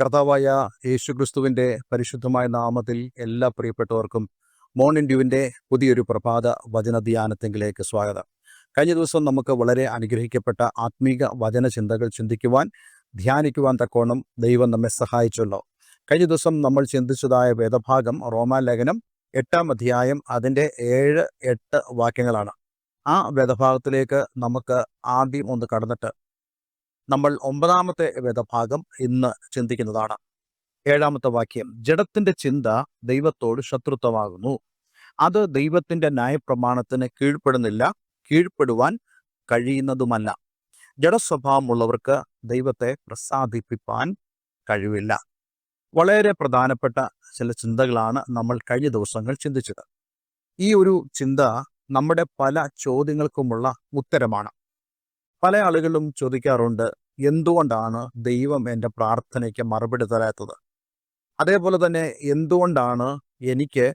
കർത്താവായ യേശുക്രിസ്തുവിന്റെ പരിശുദ്ധമായ നാമത്തിൽ എല്ലാ പ്രിയപ്പെട്ടവർക്കും മോർണിംഗ് ഡ്യൂവിന്റെ പുതിയൊരു പ്രഭാത വചന ധ്യാനത്തെങ്കിലേക്ക് സ്വാഗതം. കഴിഞ്ഞ ദിവസം നമുക്ക് വളരെ അനുഗ്രഹിക്കപ്പെട്ട ആത്മീക വചന ചിന്തകൾ ചിന്തിക്കുവാൻ ധ്യാനിക്കുവാൻ തക്കോണം ദൈവം നമ്മെ സഹായിച്ചല്ലോ. കഴിഞ്ഞ ദിവസം നമ്മൾ ചിന്തിച്ചതായ വേദഭാഗം റോമാലേഖനം എട്ടാം അധ്യായം അതിന്റെ ഏഴ് എട്ട് വാക്യങ്ങളാണ്. ആ വേദഭാഗത്തിലേക്ക് നമുക്ക് ആദ്യം ഒന്ന് കടന്നിട്ട് നമ്മൾ ഒമ്പതാമത്തെ വേദഭാഗം ഇന്ന് ചിന്തിക്കുന്നതാണ്. ഏഴാമത്തെ വാക്യം ജഡത്തിന്റെ ചിന്ത ദൈവത്തോട് ശത്രുത്വമാകുന്നു. അത് ദൈവത്തിന്റെ ന്യായപ്രമാണത്തിന് കീഴ്പ്പെടുന്നില്ല കീഴ്പ്പെടുവാൻ കഴിയുന്നതുമല്ല. ജഡസ്വഭാവമുള്ളവർക്ക് ദൈവത്തെ പ്രസാദിപ്പിപ്പാൻ കഴിവില്ല. വളരെ പ്രധാനപ്പെട്ട ചില ചിന്തകളാണ് നമ്മൾ കഴിഞ്ഞ ദിവസങ്ങൾ ചിന്തിച്ചത്. ഈ ഒരു ചിന്ത നമ്മുടെ പല ചോദ്യങ്ങൾക്കുമുള്ള ഉത്തരമാണ്. പല ആളുകളും ചോദിക്കാറുണ്ട് എന്തുകൊണ്ടാണ് ദൈവം എന്റെ പ്രാർത്ഥനയ്ക്ക് മറുപടി തരാത്തത്? അതേപോലെ തന്നെ എന്തുകൊണ്ടാണ് എനിക്ക്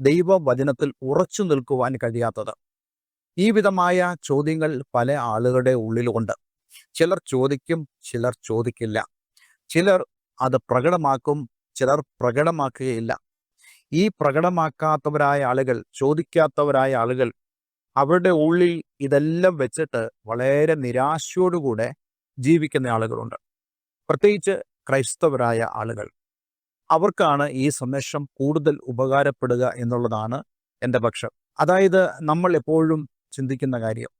ദൈവവചനത്തിൽ ഉറച്ചു നിൽക്കുവാൻ കഴിയാത്തത്? ഈ വിധമായ ചോദ്യങ്ങൾ പല ആളുകളുടെ ഉള്ളിലുണ്ട്. ചിലർ ചോദിക്കും ചിലർ ചോദിക്കില്ല. ചിലർ അത് പ്രകടമാക്കും ചിലർ പ്രകടമാക്കുകയില്ല. ഈ പ്രകടമാക്കാത്തവരായ ആളുകൾ ചോദിക്കാത്തവരായ ആളുകൾ അവരുടെ ഉള്ളിൽ ഇതെല്ലാം വെച്ചിട്ട് വളരെ നിരാശയോടുകൂടെ ജീവിക്കുന്ന ആളുകളുണ്ട്. പ്രത്യേകിച്ച് ക്രൈസ്തവരായ ആളുകൾ. അവർക്കാണ് ഈ സന്ദേശം കൂടുതൽ ഉപകാരപ്പെടുക എന്നുള്ളതാണ് എന്റെ പക്ഷം. അതായത് നമ്മൾ എപ്പോഴും ചിന്തിക്കുന്ന കാര്യം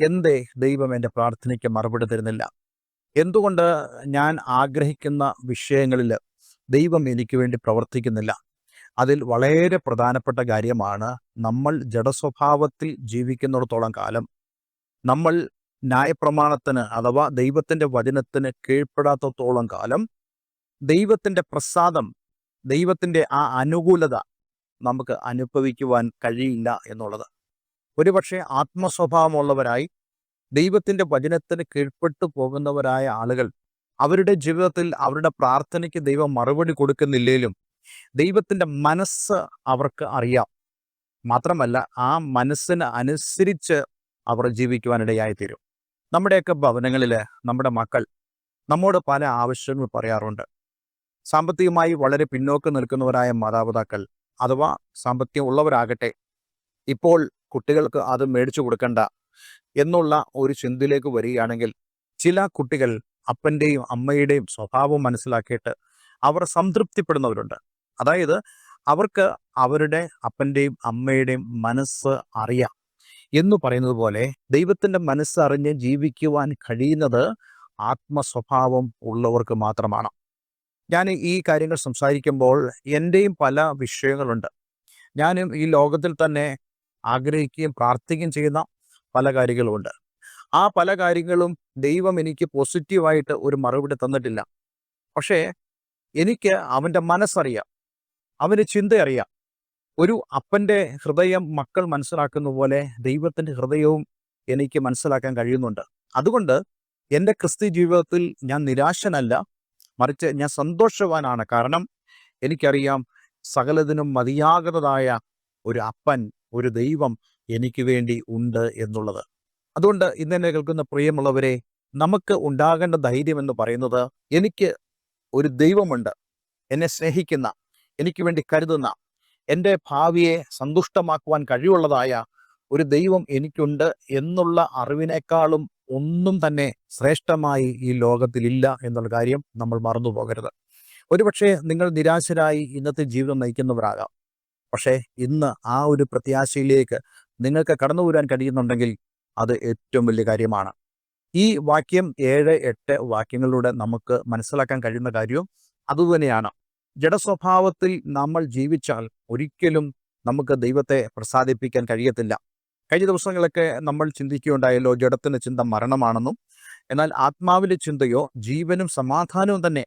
എന്തേ ദൈവം എന്റെ പ്രാർത്ഥനയ്ക്ക് മറുപടി തരുന്നില്ല? എന്തുകൊണ്ട് ഞാൻ ആഗ്രഹിക്കുന്ന വിഷയങ്ങളിൽ ദൈവം എനിക്ക് വേണ്ടി പ്രവർത്തിക്കുന്നില്ല? അതിൽ വളരെ പ്രധാനപ്പെട്ട കാര്യമാണ് നമ്മൾ ജഡസ്വഭാവത്തിൽ ജീവിക്കുന്നിടത്തോളം കാലം നമ്മൾ ന്യായപ്രമാണത്തിന് അഥവാ ദൈവത്തിന്റെ വചനത്തിന് കീഴ്പ്പെടാത്തത്തോളം കാലം ദൈവത്തിന്റെ പ്രസാദം ദൈവത്തിന്റെ ആ അനുകൂലത നമുക്ക് അനുഭവിക്കുവാൻ കഴിയില്ല എന്നുള്ളത്. ഒരുപക്ഷെ ആത്മസ്വഭാവമുള്ളവരായി ദൈവത്തിന്റെ വചനത്തിന് കീഴ്പ്പെട്ടു പോകുന്നവരായ ആളുകൾ അവരുടെ ജീവിതത്തിൽ അവരുടെ പ്രാർത്ഥനയ്ക്ക് ദൈവം മറുപടി കൊടുക്കുന്നില്ലെങ്കിലും ദൈവത്തിന്റെ മനസ്സ് അവർക്ക് അറിയാം. മാത്രമല്ല ആ മനസ്സിന് അനുസരിച്ച് അവർ ജീവിക്കുവാനിടയായി തീരും നമ്മുടെയൊക്കെ ഭവനങ്ങളിൽ നമ്മുടെ മക്കൾ നമ്മോട് പല ആവശ്യങ്ങൾ പറയാറുണ്ട്. സാമ്പത്തികമായി വളരെ പിന്നോക്കം നിൽക്കുന്നവരായ മാതാപിതാക്കൾ അഥവാ സാമ്പത്തികം ഉള്ളവരാകട്ടെ ഇപ്പോൾ കുട്ടികൾക്ക് അത് മേടിച്ചു കൊടുക്കണ്ട എന്നുള്ള ഒരു ചിന്തയിലേക്ക് വരികയാണെങ്കിൽ ചില കുട്ടികൾ അപ്പന്റെയും അമ്മയുടെയും സ്വഭാവം മനസ്സിലാക്കിയിട്ട് അവർ സംതൃപ്തിപ്പെടുന്നവരുണ്ട്. അതായത് അവർക്ക് അവരുടെ അപ്പന്റെയും അമ്മയുടെയും മനസ്സ് അറിയാം. എന്ന് പറയുന്നത് പോലെ ദൈവത്തിന്റെ മനസ്സറിഞ്ഞ് ജീവിക്കുവാൻ കഴിയുന്നത് ആത്മസ്വഭാവം ഉള്ളവർക്ക് മാത്രമാണ്. ഞാൻ ഈ കാര്യങ്ങൾ സംസാരിക്കുമ്പോൾ എന്റെയും പല വിഷയങ്ങളുണ്ട്. ഞാനും ഈ ലോകത്തിൽ തന്നെ ആഗ്രഹിക്കുകയും പ്രാർത്ഥിക്കുകയും ചെയ്യുന്ന പല കാര്യങ്ങളുമുണ്ട്. ആ പല കാര്യങ്ങളും ദൈവം എനിക്ക് പോസിറ്റീവായിട്ട് ഒരു മറുപടി തന്നിട്ടില്ല. പക്ഷേ എനിക്ക് അവന്റെ മനസ്സറിയാം. അവന് ചിന്ത അറിയാം ഒരു അപ്പന്റെ ഹൃദയം മക്കൾ മനസ്സിലാക്കുന്ന പോലെ ദൈവത്തിന്റെ ഹൃദയവും എനിക്ക് മനസ്സിലാക്കാൻ കഴിയുന്നുണ്ട്. അതുകൊണ്ട് എന്റെ ക്രിസ്തി ജീവിതത്തിൽ ഞാൻ നിരാശനല്ല. മറിച്ച് ഞാൻ സന്തോഷവാനാണ്. കാരണം എനിക്കറിയാം സകലതിനും മതിയാകുന്നതായ ഒരു അപ്പൻ ഒരു ദൈവം എനിക്ക് വേണ്ടി ഉണ്ട് എന്നുള്ളത്. അതുകൊണ്ട് ഇന്നെന്നെ കേൾക്കുന്ന പ്രിയമുള്ളവരെ നമുക്ക് ഉണ്ടാകേണ്ട ധൈര്യം എന്ന് പറയുന്നത് എനിക്ക് ഒരു ദൈവമുണ്ട്. എന്നെ സ്നേഹിക്കുന്ന എനിക്ക് വേണ്ടി കരുതുന്ന എന്റെ ഭാവിയെ സന്തുഷ്ടമാക്കുവാൻ കഴിവുള്ളതായ ഒരു ദൈവം എനിക്കുണ്ട് എന്നുള്ള അറിവിനേക്കാളും ഒന്നും തന്നെ ശ്രേഷ്ഠമായി ഈ ലോകത്തിലില്ല എന്നുള്ള കാര്യം നമ്മൾ മറന്നു പോകരുത്. ഒരുപക്ഷെ നിങ്ങൾ നിരാശരായി ഇന്നത്തെ ജീവിതം നയിക്കുന്നവരാകാം. പക്ഷേ ഇന്ന് ആ ഒരു പ്രത്യാശയിലേക്ക് നിങ്ങൾക്ക് കടന്നു വരാൻ കഴിയുന്നുണ്ടെങ്കിൽ അത് ഏറ്റവും വലിയ കാര്യമാണ്. ഈ വാക്യം ഏഴ് എട്ട് വാക്യങ്ങളിലൂടെ നമുക്ക് മനസ്സിലാക്കാൻ കഴിയുന്ന കാര്യവും അതുതന്നെയാണ്. ജഡസ്വഭാവത്തിൽ നമ്മൾ ജീവിച്ചാൽ ഒരിക്കലും നമുക്ക് ദൈവത്തെ പ്രസാദിപ്പിക്കാൻ കഴിയത്തില്ല. കഴിഞ്ഞ ദിവസങ്ങളൊക്കെ നമ്മൾ ചിന്തിക്കുകയുണ്ടായല്ലോ ജഡത്തിന്റെ ചിന്ത മരണമാണെന്നും എന്നാൽ ആത്മാവിലെ ചിന്തയോ ജീവനും സമാധാനവും തന്നെ.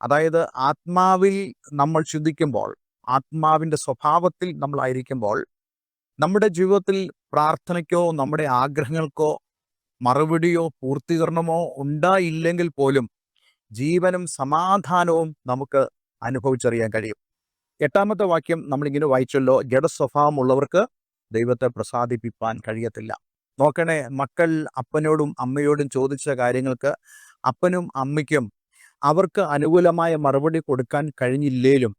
അതായത് ആത്മാവിൽ നമ്മൾ ചിന്തിക്കുമ്പോൾ ആത്മാവിന്റെ സ്വഭാവത്തിൽ നമ്മളായിരിക്കുമ്പോൾ നമ്മുടെ ജീവിതത്തിൽ പ്രാർത്ഥനയ്ക്കോ നമ്മുടെ ആഗ്രഹങ്ങൾക്കോ മറുപടിയോ പൂർത്തീകരണമോ ഉണ്ടായില്ലെങ്കിൽ പോലും ജീവനും സമാധാനവും നമുക്ക് അനുഭവിച്ചറിയാൻ കഴിയും. എട്ടാമത്തെ വാക്യം നമ്മളിങ്ങനെ വായിച്ചല്ലോ ജഡസ്വഭാവമുള്ളവർക്ക് ദൈവത്തെ പ്രസാദിപ്പിക്കാൻ കഴിയത്തില്ല. നോക്കണേ മക്കൾ അപ്പനോടും അമ്മയോടും ചോദിച്ച കാര്യങ്ങൾക്ക് അപ്പനും അമ്മയ്ക്കും അവർക്ക് അനുകൂലമായ മറുപടി കൊടുക്കാൻ കഴിഞ്ഞില്ലേലും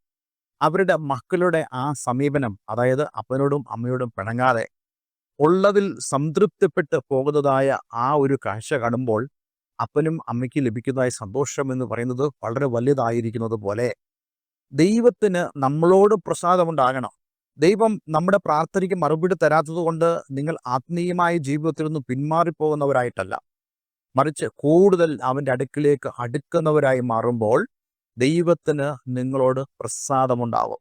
അവരുടെ മക്കളുടെ ആ സമീപനം അതായത് അപ്പനോടും അമ്മയോടും പിണങ്ങാതെ ഉള്ളതിൽ സംതൃപ്തിപ്പെട്ട് പോകുന്നതായ ആ ഒരു കാഴ്ച കാണുമ്പോൾ അപ്പനും അമ്മയ്ക്ക് ലഭിക്കുന്നതായ സന്തോഷം എന്ന് പറയുന്നത് വളരെ വലുതായിരിക്കുന്നത് പോലെ ദൈവത്തിന് നമ്മളോട് പ്രസാദമുണ്ടാകണം ദൈവം നമ്മുടെ പ്രാർത്ഥനയ്ക്ക് മറുപടി തരാത്തത് കൊണ്ട് നിങ്ങൾ ആത്മീയമായ ജീവിതത്തിൽ നിന്ന് പിന്മാറിപ്പോകുന്നവരായിട്ടല്ല. മറിച്ച് കൂടുതൽ അവന്റെ അടുക്കിലേക്ക് അടുക്കുന്നവരായി മാറുമ്പോൾ ദൈവത്തിന് നിങ്ങളോട് പ്രസാദമുണ്ടാവും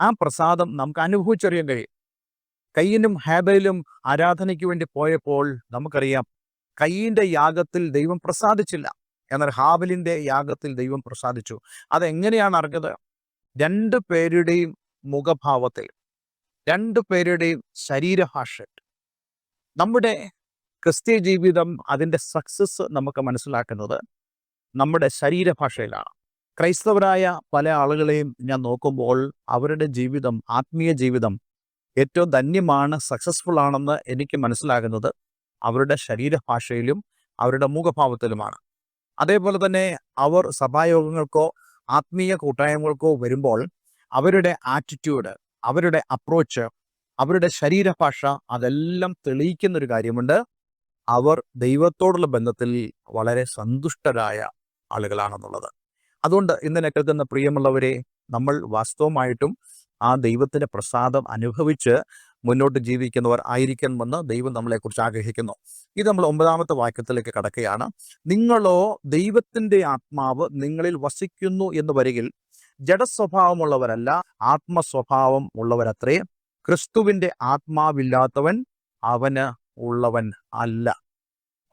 ആ പ്രസാദം നമുക്ക് അനുഭവിച്ചറിയാൻ കഴിയും. കയ്യനും ഹാബയിലും ആരാധനയ്ക്ക് വേണ്ടി പോയപ്പോൾ നമുക്കറിയാം കയ്യിന്റെ യാഗത്തിൽ ദൈവം പ്രസാദിച്ചില്ല. എന്നാൽ ഹാബലിന്റെ യാഗത്തിൽ ദൈവം പ്രസാദിച്ചു. അതെങ്ങനെയാണ് അറിഞ്ഞത്? രണ്ട് പേരുടെയും മുഖഭാവത്തിൽ രണ്ട് പേരുടെയും ശരീരഭാഷ നമ്മുടെ ക്രിസ്ത്യ ജീവിതം അതിന്റെ സക്സസ് നമുക്ക് മനസ്സിലാക്കുന്നത് നമ്മുടെ ശരീരഭാഷയിലാണ്. ക്രൈസ്തവരായ പല ആളുകളെയും ഞാൻ നോക്കുമ്പോൾ അവരുടെ ജീവിതം ആത്മീയ ജീവിതം ഏറ്റവും ധന്യമാണ് സക്സസ്ഫുൾ ആണെന്ന് എനിക്ക് മനസ്സിലാകുന്നത് അവരുടെ ശരീരഭാഷയിലും അവരുടെ മുഖഭാവത്തിലുമാണ്. അതേപോലെ തന്നെ അവർ സഭായോഗങ്ങൾക്കോ ആത്മീയ കൂട്ടായ്മകൾക്കോ വരുമ്പോൾ അവരുടെ ആറ്റിറ്റ്യൂഡ് അവരുടെ അപ്രോച്ച് അവരുടെ ശരീരഭാഷ അതെല്ലാം തെളിയിക്കുന്ന ഒരു കാര്യമുണ്ട്. അവർ ദൈവത്തോടുള്ള ബന്ധത്തിൽ വളരെ സന്തുഷ്ടരായ ആളുകളാണെന്നുള്ളത്. അതുകൊണ്ട് ഇന്ന് കേൾക്കുന്ന പ്രിയമുള്ളവരെ നമ്മൾ വാസ്തവമായിട്ടും ആ ദൈവത്തിന്റെ പ്രസാദം അനുഭവിച്ച് മുന്നോട്ട് ജീവിക്കുന്നവർ ആയിരിക്കണമെന്ന് ദൈവം നമ്മളെക്കുറിച്ച് ആഗ്രഹിക്കുന്നു. ഇത് നമ്മൾ ഒമ്പതാമത്തെ വാക്യത്തിലേക്ക് കടക്കുകയാണ്. നിങ്ങളോ ദൈവത്തിന്റെ ആത്മാവ് നിങ്ങളിൽ വസിക്കുന്നു എന്ന് വരികിൽ ജഡസ്വഭാവമുള്ളവരല്ല ആത്മസ്വഭാവം ഉള്ളവരത്രേ. ക്രിസ്തുവിന്റെ ആത്മാവില്ലാത്തവൻ അവന് ഉള്ളവൻ അല്ല.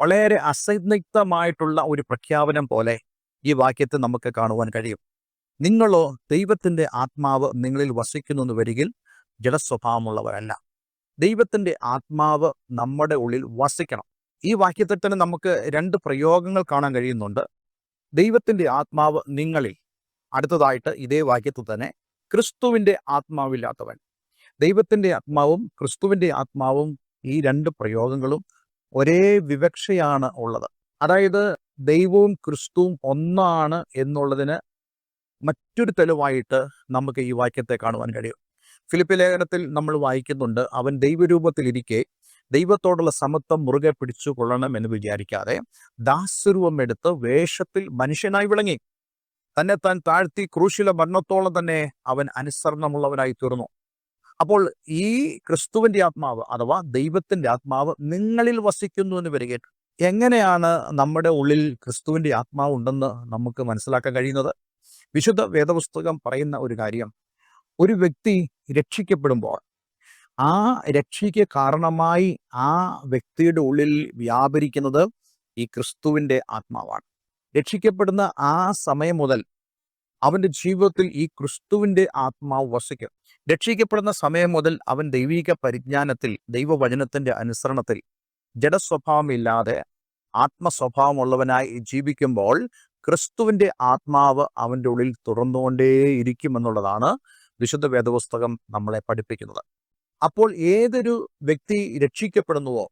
വളരെ അസന്നിഗ്ധമായിട്ടുള്ള ഒരു പ്രഖ്യാപനം പോലെ ഈ വാക്യത്തെ നമുക്ക് കാണുവാൻ കഴിയും. നിങ്ങളോ ദൈവത്തിന്റെ ആത്മാവ് നിങ്ങളിൽ വസിക്കുന്നു എന്ന് വരികിൽ ജഡസ്വഭാവമുള്ളവരല്ല. ദൈവത്തിന്റെ ആത്മാവ് നമ്മുടെ ഉള്ളിൽ വസിക്കണം. ഈ വാക്യത്തിൽ തന്നെ നമുക്ക് രണ്ട് പ്രയോഗങ്ങൾ കാണാൻ കഴിയുന്നുണ്ട്. ദൈവത്തിന്റെ ആത്മാവ് നിങ്ങളിൽ. അടുത്തതായിട്ട് ഇതേ വാക്യത്തിൽ തന്നെ ക്രിസ്തുവിന്റെ ആത്മാവില്ലാത്തവൻ. ദൈവത്തിന്റെ ആത്മാവും ക്രിസ്തുവിന്റെ ആത്മാവും ഈ രണ്ട് പ്രയോഗങ്ങളും ഒരേ വിവക്ഷയാണ് ഉള്ളത്. അതായത് ദൈവവും ക്രിസ്തുവും ഒന്നാണ് എന്നുള്ളതിന് മറ്റൊരു തെളിവായിട്ട് നമുക്ക് ഈ വാക്യത്തെ കാണുവാൻ കഴിയും. ഫിലിപ്പ് ലേഖനത്തിൽ നമ്മൾ വായിക്കുന്നുണ്ട് അവൻ ദൈവരൂപത്തിലിരിക്കെ ദൈവത്തോടുള്ള സമത്വം മുറുകെ പിടിച്ചു കൊള്ളണം എന്ന് വിചാരിക്കാതെ ദാസ്വരൂപം എടുത്ത് വേഷത്തിൽ മനുഷ്യനായി വിളങ്ങി. തന്നെ താൻ താഴ്ത്തി ക്രൂശില മരണത്തോളം തന്നെ അവൻ അനുസരണമുള്ളവനായി തീർന്നു. അപ്പോൾ ഈ ക്രിസ്തുവിന്റെ ആത്മാവ് അഥവാ ദൈവത്തിന്റെ ആത്മാവ് നിങ്ങളിൽ വസിക്കുന്നു എന്ന് വരിക എങ്ങനെയാണ് നമ്മുടെ ഉള്ളിൽ ക്രിസ്തുവിന്റെ ആത്മാവ് ഉണ്ടെന്ന് നമുക്ക് മനസ്സിലാക്കാൻ കഴിയുന്നത്? വിശുദ്ധ വേദപുസ്തകം പറയുന്ന ഒരു കാര്യം ഒരു വ്യക്തി രക്ഷിക്കപ്പെടുമ്പോൾ ആ രക്ഷയ്ക്ക് കാരണമായി ആ വ്യക്തിയുടെ ഉള്ളിൽ വ്യാപരിക്കുന്നത് ഈ ക്രിസ്തുവിന്റെ ആത്മാവാണ്. രക്ഷിക്കപ്പെടുന്ന ആ സമയം മുതൽ അവന്റെ ജീവിതത്തിൽ ഈ ക്രിസ്തുവിന്റെ ആത്മാവ് വസിക്കും. രക്ഷിക്കപ്പെടുന്ന സമയം മുതൽ അവൻ ദൈവിക പരിജ്ഞാനത്തിൽ ദൈവവചനത്തിന്റെ അനുസരണത്തിൽ ജഡസ്വഭാവമില്ലാതെ ആത്മസ്വഭാവമുള്ളവനായി ജീവിക്കുമ്പോൾ ക്രിസ്തുവിന്റെ ആത്മാവ് അവന്റെ ഉള്ളിൽ തുറന്നുകൊണ്ടേയിരിക്കുമെന്നുള്ളതാണ് വിശുദ്ധ വേദപുസ്തകം നമ്മളെ പഠിപ്പിക്കുന്നത്. അപ്പോൾ ഏതൊരു വ്യക്തി രക്ഷിക്കപ്പെടുന്നുവോ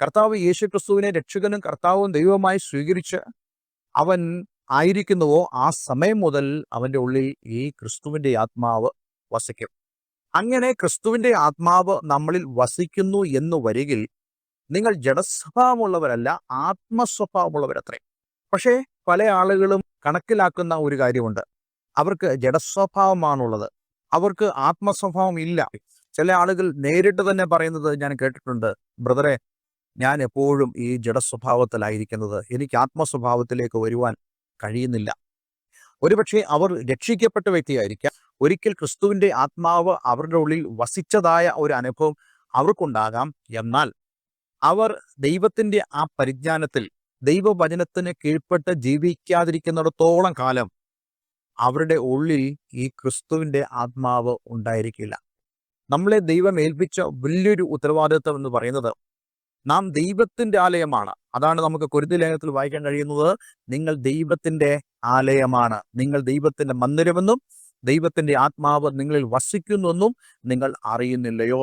കർത്താവ് യേശു ക്രിസ്തുവിനെ രക്ഷകനും കർത്താവും ദൈവമായി സ്വീകരിച്ച് അവൻ ആയിരിക്കുന്നുവോ ആ സമയം മുതൽ അവന്റെ ഉള്ളിൽ ഈ ക്രിസ്തുവിന്റെ ആത്മാവ് വസിക്കും. അങ്ങനെ ക്രിസ്തുവിന്റെ ആത്മാവ് നമ്മളിൽ വസിക്കുന്നു എന്ന് വരികിൽ നിങ്ങൾ ജഡസ്വഭാവമുള്ളവരല്ല ആത്മസ്വഭാവമുള്ളവരത്രേ. പക്ഷേ പല ആളുകളും കണക്കിലാക്കുന്ന ഒരു കാര്യമുണ്ട്. അവർക്ക് ജഡസ്വഭാവമാണുള്ളത്. അവർക്ക് ആത്മസ്വഭാവം ഇല്ല. ചില ആളുകൾ നേരിട്ട് തന്നെ പറയുന്നത് ഞാൻ കേട്ടിട്ടുണ്ട്. ബ്രദറെ ഞാൻ എപ്പോഴും ഈ ജഡസ്വഭാവത്തിലായിരിക്കുന്നത്. എനിക്ക് ആത്മസ്വഭാവത്തിലേക്ക് വരുവാൻ കഴിയുന്നില്ല. ഒരുപക്ഷെ അവർ രക്ഷിക്കപ്പെട്ട വ്യക്തിയായിരിക്കാം. ഒരിക്കൽ ക്രിസ്തുവിന്റെ ആത്മാവ് അവരുടെ ഉള്ളിൽ വസിച്ചതായ ഒരു അനുഭവം അവർക്കുണ്ടാകാം. എന്നാൽ അവർ ദൈവത്തിന്റെ ആ പരിജ്ഞാനത്തിൽ ദൈവവചനത്തിന് കീഴ്പ്പെട്ട് ജീവിക്കാതിരിക്കുന്നിടത്തോളം കാലം അവരുടെ ഉള്ളിൽ ഈ ക്രിസ്തുവിന്റെ ആത്മാവ് ഉണ്ടായിരിക്കില്ല. നമ്മളെ ദൈവം ഏൽപ്പിച്ച വലിയൊരു ഉത്തരവാദിത്വം എന്ന് പറയുന്നത് നാം ദൈവത്തിന്റെ ആലയമാണ്. അതാണ് നമുക്ക് കുരുതി ലേഖനത്തിൽ വായിക്കാൻ കഴിയുന്നത്. നിങ്ങൾ ദൈവത്തിന്റെ ആലയമാണ്. നിങ്ങൾ ദൈവത്തിന്റെ മന്ദിരമെന്നും ദൈവത്തിന്റെ ആത്മാവ് നിങ്ങളിൽ വസിക്കുന്നെന്നും നിങ്ങൾ അറിയുന്നില്ലയോ?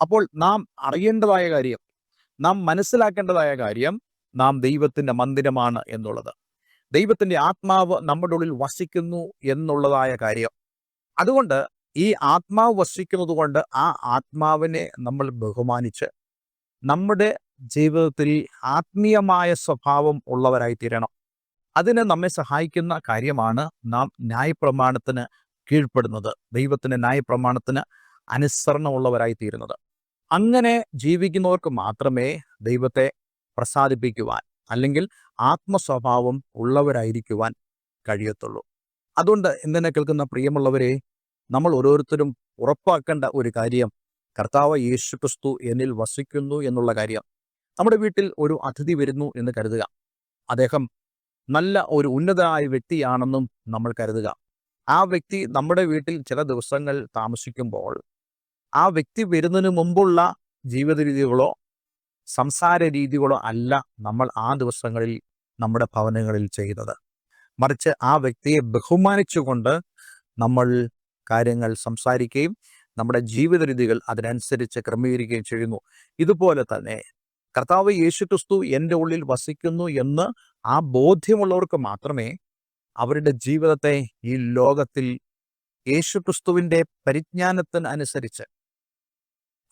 അപ്പോൾ നാം അറിയേണ്ടതായ കാര്യം നാം മനസ്സിലാക്കേണ്ടതായ കാര്യം നാം ദൈവത്തിന്റെ മന്ദിരമാണ് എന്നുള്ളത്. ദൈവത്തിന്റെ ആത്മാവ് നമ്മുടെ ഉള്ളിൽ വസിക്കുന്നു എന്നുള്ളതായ കാര്യം. അതുകൊണ്ട് ഈ ആത്മാവ് വസിക്കുന്നത് കൊണ്ട് ആ ആത്മാവിനെ നമ്മൾ ബഹുമാനിച്ച് നമ്മുടെ ജീവിതത്തിൽ ആത്മീയമായ സ്വഭാവം ഉള്ളവരായി തീരണം അതിന് നമ്മെ സഹായിക്കുന്ന കാര്യമാണ് നാം ന്യായപ്രമാണത്തിന് കീഴ്പ്പെടുന്നത്. ദൈവത്തിന്റെ ന്യായപ്രമാണത്തിന് അനുസരണമുള്ളവരായി തീരുന്നത് അങ്ങനെ ജീവിക്കുന്നവർക്ക് മാത്രമേ ദൈവത്തെ പ്രസാദിപ്പിക്കുവാൻ അല്ലെങ്കിൽ ആത്മസ്വഭാവം ഉള്ളവരായിരിക്കുവാൻ കഴിയത്തുള്ളൂ. അതുകൊണ്ട് എന്തിനെ കേൾക്കുന്ന പ്രിയമുള്ളവരെ നമ്മൾ ഓരോരുത്തരും ഉറപ്പാക്കേണ്ട ഒരു കാര്യം കർത്താവ് യേശു ക്രിസ്തു എന്നിൽ വസിക്കുന്നു എന്നുള്ള കാര്യം. നമ്മുടെ വീട്ടിൽ ഒരു അതിഥി വരുന്നു എന്ന് കരുതുക. അദ്ദേഹം നല്ല ഒരു ഉന്നതനായ വ്യക്തിയാണെന്നും നമ്മൾ കരുതുക. ആ വ്യക്തി നമ്മുടെ വീട്ടിൽ ചില ദിവസങ്ങൾ താമസിക്കുമ്പോൾ ആ വ്യക്തി വരുന്നതിന് മുമ്പുള്ള ജീവിത രീതികളോ സംസാര രീതികളോ അല്ല നമ്മൾ ആ ദിവസങ്ങളിൽ നമ്മുടെ ഭവനങ്ങളിൽ ചെയ്യുന്നത് മറിച്ച് ആ വ്യക്തിയെ ബഹുമാനിച്ചുകൊണ്ട് നമ്മൾ കാര്യങ്ങൾ സംസാരിക്കുകയും നമ്മുടെ ജീവിത രീതികൾ അതിനനുസരിച്ച് ക്രമീകരിക്കുകയും ചെയ്യുന്നു. ഇതുപോലെ തന്നെ കർത്താവ് യേശു ക്രിസ്തു എന്റെ ഉള്ളിൽ വസിക്കുന്നു എന്ന് ആ ബോധ്യമുള്ളവർക്ക് മാത്രമേ അവരുടെ ജീവിതത്തെ ഈ ലോകത്തിൽ യേശു ക്രിസ്തുവിന്റെ പരിജ്ഞാനത്തിന് അനുസരിച്ച്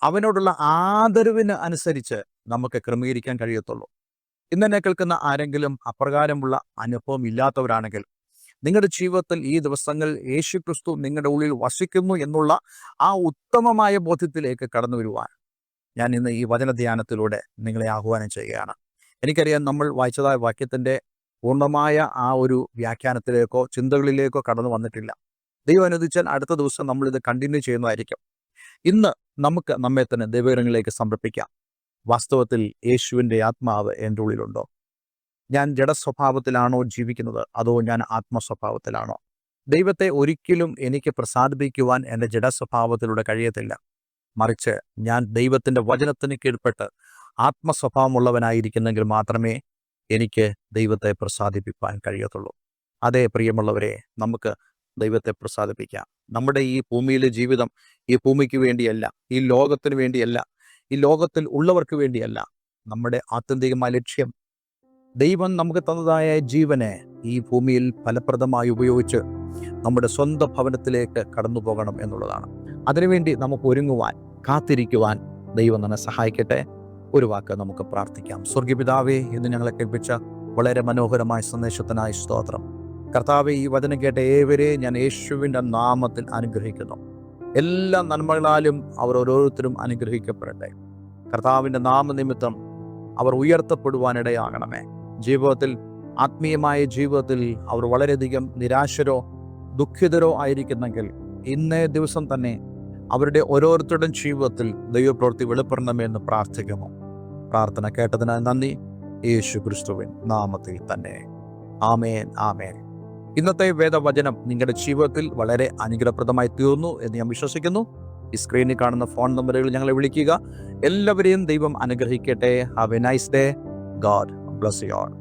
അവനോടുള്ള ആദരവിന് അനുസരിച്ച് നമുക്ക് ക്രമീകരിക്കാൻ കഴിയത്തുള്ളൂ. ഇന്നെന്നെ കേൾക്കുന്ന ആരെങ്കിലും അപ്രകാരമുള്ള അനുഭവം ഇല്ലാത്തവരാണെങ്കിൽ നിങ്ങളുടെ ജീവിതത്തിൽ ഈ ദിവസങ്ങൾ യേശു ക്രിസ്തു നിങ്ങളുടെ ഉള്ളിൽ വസിക്കുന്നു എന്നുള്ള ആ ഉത്തമമായ ബോധ്യത്തിലേക്ക് കടന്നു വരുവാൻ ഞാൻ ഇന്ന് ഈ വചനധ്യാനത്തിലൂടെ നിങ്ങളെ ആഹ്വാനം ചെയ്യുകയാണ്. എനിക്കറിയാം നമ്മൾ വായിച്ചതായ വാക്യത്തിന്റെ പൂർണമായ ആ ഒരു വ്യാഖ്യാനത്തിലേക്കോ ചിന്തകളിലേക്കോ കടന്നു വന്നിട്ടില്ല. ദൈവം അനുവദിച്ചാൽ അടുത്ത ദിവസം നമ്മൾ ഇത് കണ്ടിന്യൂ ചെയ്യുന്നതായിരിക്കും. ഇന്ന് നമുക്ക് നമ്മെ തന്നെ ദൈവകരങ്ങളിലേക്ക് സമർപ്പിക്കാം. വാസ്തവത്തിൽ യേശുവിന്റെ ആത്മാവ് എന്റെ ഉള്ളിലുണ്ടോ? ഞാൻ ജഡസ്വഭാവത്തിലാണോ ജീവിക്കുന്നത്? അതോ ഞാൻ ആത്മസ്വഭാവത്തിലാണോ? ദൈവത്തെ ഒരിക്കലും എനിക്ക് പ്രസാദിപ്പിക്കുവാൻ എന്റെ ജഡസ്വഭാവത്തിലൂടെ കഴിയത്തില്ല. മറിച്ച് ഞാൻ ദൈവത്തിന്റെ വചനത്തിന് കീഴ്പ്പെട്ട് ആത്മസ്വഭാവമുള്ളവനായിരിക്കുന്നെങ്കിൽ മാത്രമേ എനിക്ക് ദൈവത്തെ പ്രസാദിപ്പിക്കാൻ കഴിയത്തുള്ളൂ. അതേ പ്രിയമുള്ളവരെ നമുക്ക് ദൈവത്തെ പ്രസാദിപ്പിക്കാം. നമ്മുടെ ഈ ഭൂമിയിലെ ജീവിതം ഈ ഭൂമിക്ക് വേണ്ടിയല്ല ഈ ലോകത്തിന് വേണ്ടിയല്ല ഈ ലോകത്തിൽ ഉള്ളവർക്ക് വേണ്ടിയല്ല നമ്മുടെ ആത്യന്തികമായ ലക്ഷ്യം. ദൈവം നമുക്ക് തന്നതായ ജീവനെ ഈ ഭൂമിയിൽ ഫലപ്രദമായി ഉപയോഗിച്ച് നമ്മുടെ സ്വന്തം ഭവനത്തിലേക്ക് കടന്നു പോകണം എന്നുള്ളതാണ്. അതിനുവേണ്ടി നമുക്ക് ഒരുങ്ങുവാൻ കാത്തിരിക്കുവാൻ ദൈവം തന്നെ സഹായിക്കട്ടെ. ഒരു വാക്ക് നമുക്ക് പ്രാർത്ഥിക്കാം. സ്വർഗീപിതാവേ ഇന്ന് ഞങ്ങളെ കേൾപ്പിച്ച വളരെ മനോഹരമായ സന്ദേശത്തിനായി സ്തോത്രം. കർത്താവെ ഈ വചനം കേട്ട ഏവരെ ഞാൻ യേശുവിന്റെ നാമത്തിൽ അനുഗ്രഹിക്കുന്നു. എല്ലാ നന്മകളാലും അവർ ഓരോരുത്തരും അനുഗ്രഹിക്കപ്പെടട്ടെ. കർത്താവിന്റെ നാമനിമിത്തം അവർ ഉയർത്തപ്പെടുവാനിടയാകണമേ. ജീവിതത്തിൽ ആത്മീയമായ ജീവിതത്തിൽ അവർ വളരെയധികം നിരാശരോ ദുഃഖിതരോ ആയിരിക്കുന്നെങ്കിൽ ഇന്നേ ദിവസം തന്നെ അവരുടെ ഓരോരുത്തരുടെയും ജീവിതത്തിൽ ദൈവപ്രവൃത്തി വെളിപ്പെടണമെന്ന് പ്രാർത്ഥിക്കുമോ പ്രാർത്ഥന കേട്ടതിനാൽ നന്ദി. യേശു ക്രിസ്തുവിൻ നാമത്തിൽ തന്നെ. ആമേൻ ആമേൻ. ഇന്നത്തെ വേദവചനം നിങ്ങളുടെ ജീവിതത്തിൽ വളരെ അനുഗ്രഹപ്രദമായി തീർന്നു എന്ന് ഞാൻ വിശ്വസിക്കുന്നു. ഈ സ്ക്രീനിൽ കാണുന്ന ഫോൺ നമ്പറുകൾ ഞങ്ങളെ വിളിക്കുക. എല്ലാവരെയും ദൈവം അനുഗ്രഹിക്കട്ടെ. Have a nice day god bless you all